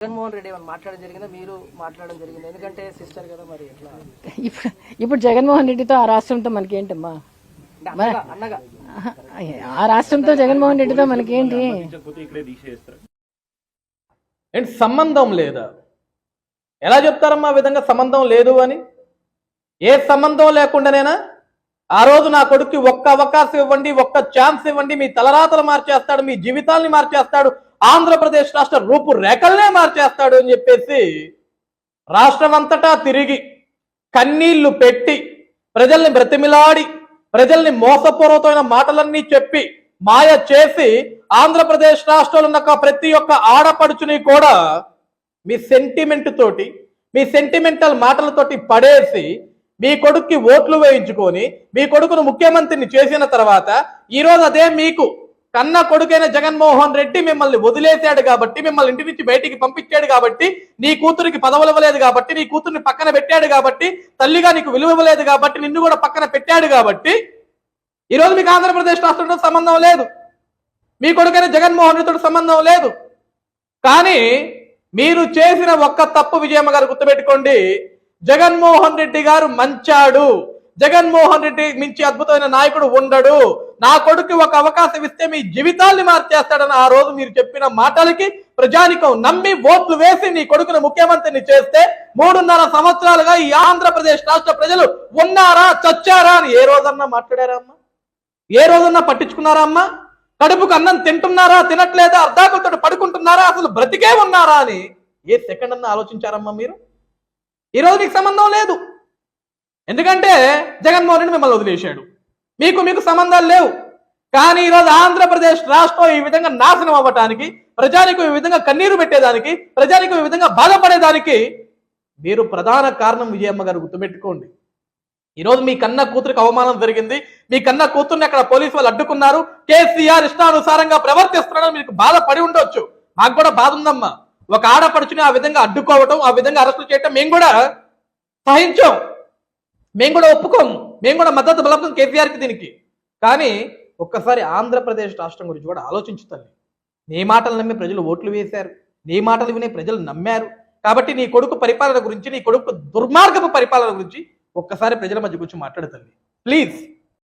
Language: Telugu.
జగన్మోహన్ రెడ్డి మాట్లాడడం జరిగిందా? మీరు మాట్లాడడం జరిగింది? ఎందుకంటే సిస్టర్ కదా మరి ఎట్లా? ఇప్పుడు ఇప్పుడు జగన్మోహన్ రెడ్డితో ఆ రాష్ట్రంతో మనకేంటమ్మా? ఆ రాష్ట్రంతో జగన్మోహన్ రెడ్డితో మనకేంటి? ఏంటి సంబంధం లేదా? ఎలా చెప్తారమ్మా ఆ విధంగా సంబంధం లేదు అని? ఏ సంబంధం లేకుండానేనా? ఆ రోజు నా కొడుక్కి ఒక్క అవకాశం ఇవ్వండి ఒక్క ఛాన్స్ ఇవ్వండి మీ తలరాతలు మార్చేస్తాడు మీ జీవితాల్ని మార్చేస్తాడు ఆంధ్రప్రదేశ్ రాష్ట్ర రూపురేఖలనే మార్చేస్తాడు అని చెప్పేసి రాష్ట్రం అంతటా తిరిగి కన్నీళ్ళు పెట్టి ప్రజల్ని బ్రతిమిలాడి ప్రజల్ని మోసపూర్వకమైన మాటలన్నీ చెప్పి మాయ చేసి ఆంధ్రప్రదేశ్ రాష్ట్రంలో ఉన్న ప్రతి ఒక్క ఆడపడుచుని కూడా మీ సెంటిమెంట్ తోటి మీ సెంటిమెంటల్ మాటలతోటి పడేసి మీ కొడుక్కి ఓట్లు వేయించుకొని మీ కొడుకును ముఖ్యమంత్రిని చేసిన తర్వాత ఈరోజు అదే మీకు కన్న కొడుకైన జగన్మోహన్ రెడ్డి మిమ్మల్ని వదిలేశాడు కాబట్టి మిమ్మల్ని ఇంటి నుంచి బయటికి పంపించాడు కాబట్టి నీ కూతురికి పదవులు ఇవ్వలేదు కాబట్టి నీ కూతుర్ని పక్కన పెట్టాడు కాబట్టి తల్లిగా నీకు విలువ ఇవ్వలేదు కాబట్టి నిన్ను కూడా పక్కన పెట్టాడు కాబట్టి ఈరోజు మీకు ఆంధ్రప్రదేశ్ రాష్ట్రంతో సంబంధం లేదు. మీ కొడుకైన జగన్మోహన్ రెడ్డితో సంబంధం లేదు. కానీ మీరు చేసిన ఒక్క తప్పు విజయమ్మ గారు గుర్తుపెట్టుకోండి. జగన్మోహన్ రెడ్డి గారు మంచాడు. జగన్మోహన్ రెడ్డి మించి అద్భుతమైన నాయకుడు ఉండడు. నా కొడుకు ఒక అవకాశం ఇస్తే మీ జీవితాల్ని మార్చేస్తాడని ఆ రోజు మీరు చెప్పిన మాటలకి ప్రజానికం నమ్మి ఓట్లు వేసి నీ కొడుకును ముఖ్యమంత్రిని చేస్తే మూడున్నర సంవత్సరాలుగా ఈ ఆంధ్రప్రదేశ్ రాష్ట్ర ప్రజలు ఉన్నారా చచ్చారా అని ఏ రోజన్నా మాట్లాడారా అమ్మా? ఏ రోజన్నా పట్టించుకున్నారా అమ్మా? కడుపుకు అన్నం తింటున్నారా తినట్లేదా అర్ధాకులతో పడుకుంటున్నారా అసలు బ్రతికే ఉన్నారా అని ఏ సెకండ్ అన్న ఆలోచించారమ్మా మీరు? ఈరోజు మీకు సంబంధం లేదు. ఎందుకంటే జగన్మోహన్ రెడ్డి మిమ్మల్ని వదిలేశాడు. మీకు మీకు సంబంధాలు లేవు. కానీ ఈరోజు ఆంధ్రప్రదేశ్ రాష్ట్రం ఈ విధంగా నాశనం అవ్వటానికి ప్రజానికి ఈ విధంగా కన్నీరు పెట్టేదానికి ప్రజానికి ఈ విధంగా బాధపడేదానికి మీరు ప్రధాన కారణం విజయమ్మ గారు గుర్తుపెట్టుకోండి. ఈరోజు మీ కన్న కూతురికి అవమానం జరిగింది. మీ కన్న కూతుర్ని అక్కడ పోలీసు వాళ్ళు అడ్డుకున్నారు. కేసీఆర్ ఇష్టానుసారంగా ప్రవర్తిస్తున్నాడని మీకు బాధపడి ఉండొచ్చు. మాకు కూడా బాధ ఉందమ్మా. ఒక ఆడపడుచుని ఆ విధంగా అడ్డుకోవటం ఆ విధంగా అరెస్టు చేయటం మేము కూడా సహించాం. మేము కూడా ఒప్పుకోము. మేము కూడా మద్దతు బలపం కేసీఆర్కి దీనికి. కానీ ఒక్కసారి ఆంధ్రప్రదేశ్ రాష్ట్రం గురించి కూడా ఆలోచించు తల్లి. నీ మాటలు నమ్మి ప్రజలు ఓట్లు వేశారు. నీ మాటలు వినే ప్రజలు నమ్మారు. కాబట్టి నీ కొడుకు పరిపాలన గురించి నీ కొడుకు దుర్మార్గపు పరిపాలన గురించి ఒక్కసారి ప్రజల మధ్య గురించి మాట్లాడతండి ప్లీజ్.